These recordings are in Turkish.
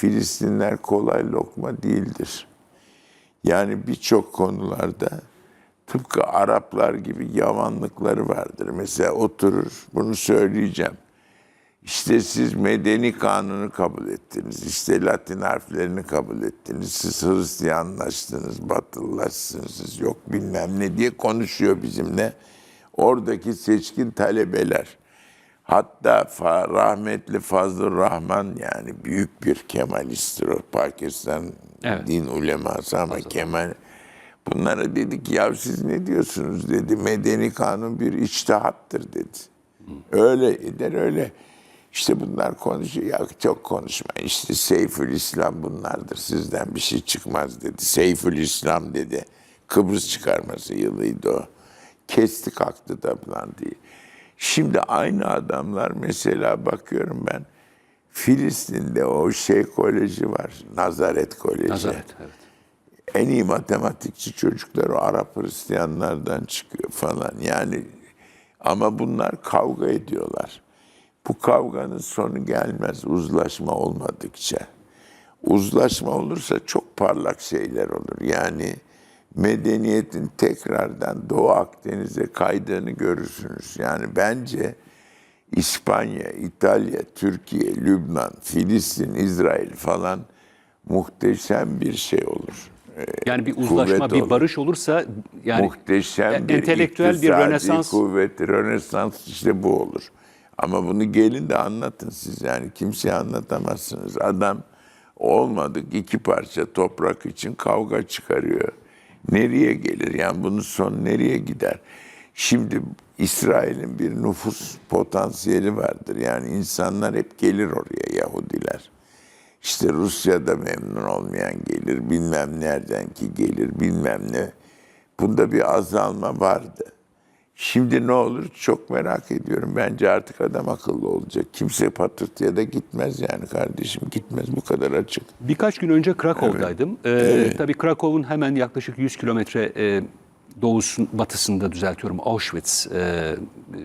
Filistinler kolay lokma değildir. Yani birçok konularda tıpkı Araplar gibi yavanlıkları vardır. Mesela oturur, bunu söyleyeceğim. İşte siz medeni kanunu kabul ettiniz. İşte Latin harflerini kabul ettiniz. Siz Hristiyanlaştınız, batılılaştınız. Siz yok bilmem ne diye konuşuyor bizimle. Oradaki seçkin talebeler. Hatta fa- rahmetli Fazıl Rahman yani büyük bir Kemalisttir o Pakistan Evet. din uleması ama Kemal bunlara dedik ya siz ne diyorsunuz dedi. Medeni kanun bir içtihattır dedi. Öyle eder öyle. İşte bunlar konuşuyor. Ya çok konuşma. İşte Seyfül İslam bunlardır. Sizden bir şey çıkmaz dedi. Seyfül İslam dedi. Kıbrıs çıkarması yılıydı o. Kesti kalktı taplantıyı. Şimdi aynı adamlar mesela bakıyorum ben Filistin'de o şey koleji var. Nazaret Koleji. Nazaret, evet. En iyi matematikçi çocuklar o Arap Hristiyanlardan çıkıyor falan. Yani ama bunlar kavga ediyorlar. Bu kavganın sonu gelmez uzlaşma olmadıkça. Uzlaşma olursa çok parlak şeyler olur. Yani medeniyetin tekrardan Doğu Akdeniz'e kaydığını görürsünüz. Yani bence İspanya, İtalya, Türkiye, Lübnan, Filistin, İsrail falan muhteşem bir şey olur. Ee, Yani bir uzlaşma, bir olur. barış olursa yani muhteşem e- bir entelektüel bir Rönesans- kuvvet, Rönesans işte bu olur. Ama bunu gelin de anlatın siz yani kimseye anlatamazsınız. Adam olmadık iki parça toprak için kavga çıkarıyor. Nereye gelir yani bunun son nereye gider? Şimdi İsrail'in bir nüfus potansiyeli vardır. Yani insanlar hep gelir oraya Yahudiler. İşte Rusya'da memnun olmayan gelir, bilmem nereden ki gelir, bilmem ne. Bunda bir azalma vardı. Şimdi ne olur çok merak ediyorum. Bence artık adam akıllı olacak. Kimse patırtıya da gitmez yani kardeşim gitmez bu kadar açık. birkaç gün önce Krakow'daydım. Ee, Tabii Krakow'un hemen yaklaşık 100 kilometre e, doğusun, batısında düzeltiyorum Auschwitz e,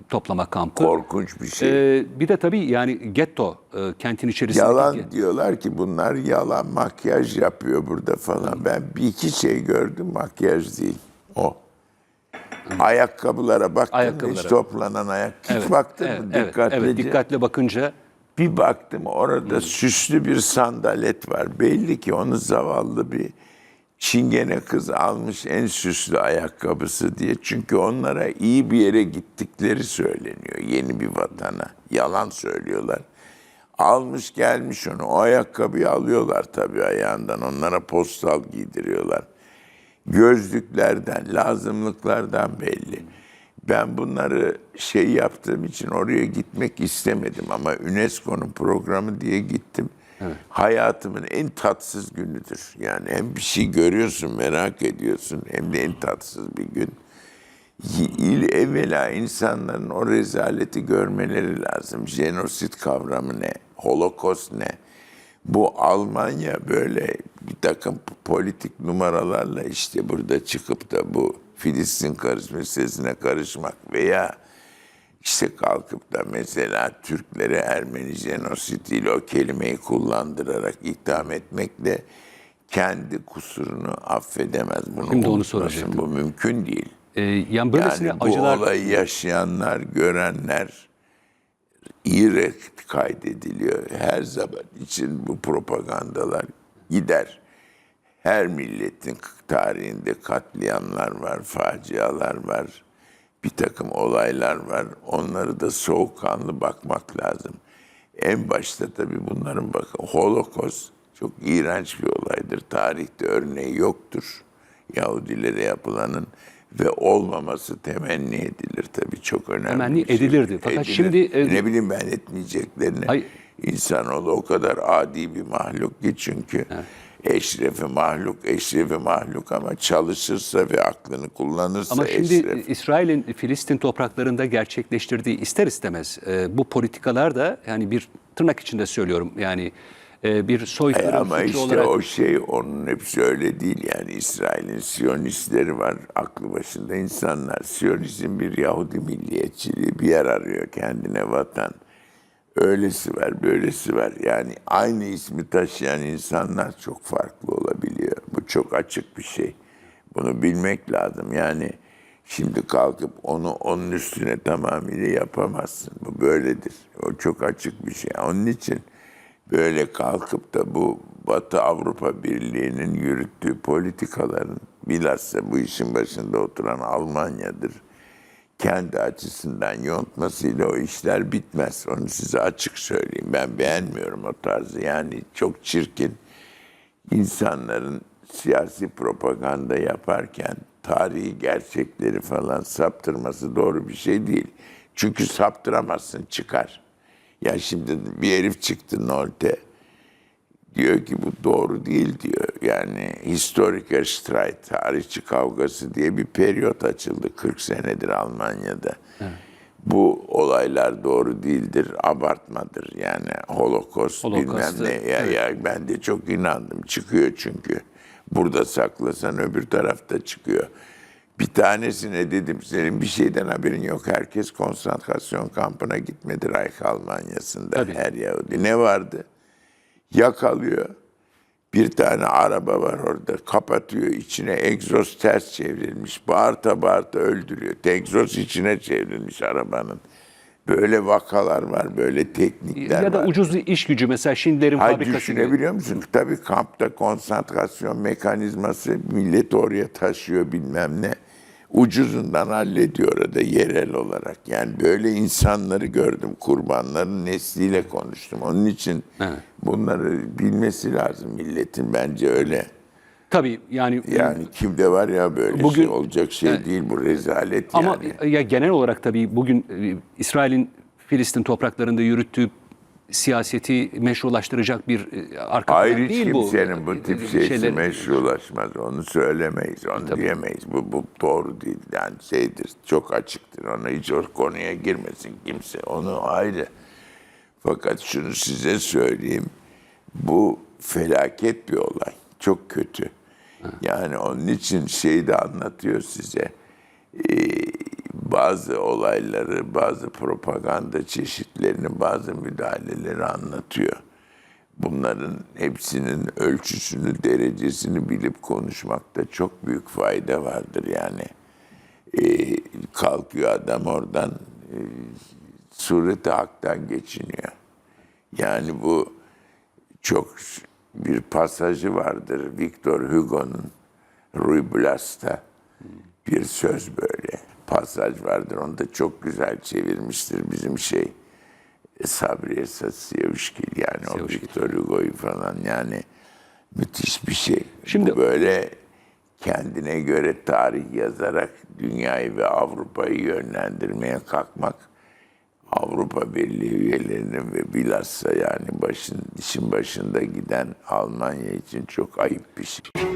toplama kampı. Korkunç bir şey. Ee, bir de tabii yani getto e, kentin içerisinde. yalan diyorlar ki bunlar yalan makyaj yapıyor burada falan. Ben bir iki şey gördüm makyaj değil. O. Ayakkabılara baktın? Ayakkabılara. Hiç toplanan ayak. Hiç baktın evet, mı evet, dikkatlice? evet, dikkatle bakınca Bir baktım orada süslü bir sandalet var. Belli ki onu zavallı bir çingene kız almış en süslü ayakkabısı diye. Çünkü onlara iyi bir yere gittikleri söyleniyor yeni bir vatana. Yalan söylüyorlar. Almış gelmiş onu. O ayakkabıyı alıyorlar tabii ayağından. Onlara postal giydiriyorlar. Gözlüklerden, lazımlıklardan belli. Ben bunları şey yaptığım için oraya gitmek istemedim ama UNESCO'nun programı diye gittim. Hayatımın en tatsız günüdür. Yani hem bir şey görüyorsun, merak ediyorsun hem de en tatsız bir gün. İl evvela insanların o rezaleti görmeleri lazım. Jenosit kavramı ne? Holokost ne? Bu Almanya böyle bir takım politik numaralarla işte burada çıkıp da bu Filistin karış meselesine karışmak veya işte kalkıp da mesela Türklere Ermeni jenositiyle o kelimeyi kullandırarak itham etmekle kendi kusurunu affedemez. Bunu Şimdi onu soracaktım. Bu mümkün değil. e, yani böylesine Yani bu acılar olayı yaşayanlar, görenler iyi kaydediliyor. Her zaman için bu propagandalar gider. Her milletin tarihinde katliamlar var, facialar var. Bir takım olaylar var. Onları da soğukkanlı bakmak lazım. En başta tabii bunların bakın Holocaust çok iğrenç bir olaydır. Tarihte örneği yoktur. Yahudilere yapılanın ve olmaması temenni edilir tabii çok önemli. Temenni şey. edilirdi. Fakat şimdi, e, ne bileyim ben etmeyeceklerini. Hayır. İnsanoğlu o kadar adi bir mahluk ki çünkü eşrefi mahluk, eşrefi mahluk ama çalışırsa ve aklını kullanırsa Ama şimdi eşref. İsrail'in Filistin topraklarında gerçekleştirdiği ister istemez e, bu politikalar da yani bir tırnak içinde söylüyorum yani e, bir soykırım Ama suçu işte olarak o şey onun hepsi öyle değil yani İsrail'in Siyonistleri var aklı başında insanlar. Siyonizm bir Yahudi milliyetçiliği bir yer arıyor kendine vatan. Öylesi var, böylesi var. Yani aynı ismi taşıyan insanlar çok farklı olabiliyor. Bu çok açık bir şey. Bunu bilmek lazım. Yani şimdi kalkıp onu onun üstüne tamamıyla yapamazsın. Bu böyledir. O çok açık bir şey. Onun için böyle kalkıp da bu Batı Avrupa Birliği'nin yürüttüğü politikaların bilhassa bu işin başında oturan Almanya'dır kendi açısından yontmasıyla o işler bitmez. Onu size açık söyleyeyim. Ben beğenmiyorum o tarzı. Yani çok çirkin insanların siyasi propaganda yaparken tarihi gerçekleri falan saptırması doğru bir şey değil. Çünkü saptıramazsın çıkar. Ya şimdi bir herif çıktı Nolte diyor ki bu doğru değil diyor. Yani Historiker Streit, tarihçi kavgası diye bir periyot açıldı 40 senedir Almanya'da. Bu olaylar doğru değildir, abartmadır. Yani Holocaust, bilmem ne. Ya, ya ben de çok inandım. Çıkıyor çünkü. Burada saklasan öbür tarafta çıkıyor. Bir tanesine dedim senin bir şeyden haberin yok. Herkes konsantrasyon kampına gitmedi Reich Almanya'sında. Tabii. Her Yahudi. Ne vardı? Yakalıyor. Bir tane araba var orada. Kapatıyor içine egzoz ters çevrilmiş. Bağırta bağırta öldürüyor. Egzoz içine çevrilmiş arabanın. Böyle vakalar var, böyle teknikler Ya da var. ucuz iş gücü mesela Schindler'in Hayır fabrikası. gibi. düşünebiliyor musun? Tabii kampta konsantrasyon mekanizması millet oraya taşıyor bilmem ne. Ucuzundan hallediyor orada yerel olarak. Yani böyle insanları gördüm. Kurbanların nesliyle konuştum. Onun için bunları bilmesi lazım milletin. Bence öyle. Tabii yani, Yani kimde var ya böyle Bugün- şey olacak şey değil bu rezalet ama yani. ya genel olarak tabii bugün e, İsrail'in Filistin topraklarında yürüttüğü siyaseti meşrulaştıracak bir e, arka hiç değil bu. kimsenin bu, tip şeysi meşrulaşmaz. Onu söylemeyiz, onu diyemeyiz. Bu, bu doğru değil. Yani şeydir, çok açıktır. Ona hiç o konuya girmesin kimse. Onu ayrı. Fakat şunu size söyleyeyim. Bu felaket bir olay. Çok kötü. Yani onun için şeyi de anlatıyor size. Ee, bazı olayları, bazı propaganda çeşitlerini, bazı müdahaleleri anlatıyor. Bunların hepsinin ölçüsünü, derecesini bilip konuşmakta çok büyük fayda vardır yani. Ee, kalkıyor adam oradan e, sureti haktan geçiniyor. Yani bu çok bir pasajı vardır Victor Hugo'nun Ruy Blas'ta bir söz böyle pasaj vardır. Onu da çok güzel çevirmiştir bizim şey Sabriye Satsiyevşkil yani o Siyevşkil. Victor Hugo'yu falan yani müthiş bir şey. Şimdi- Bu böyle kendine göre tarih yazarak dünyayı ve Avrupa'yı yönlendirmeye kalkmak Avrupa Birliği üyelerinin ve bilhassa yani başın işin başında giden Almanya için çok ayıp bir şey.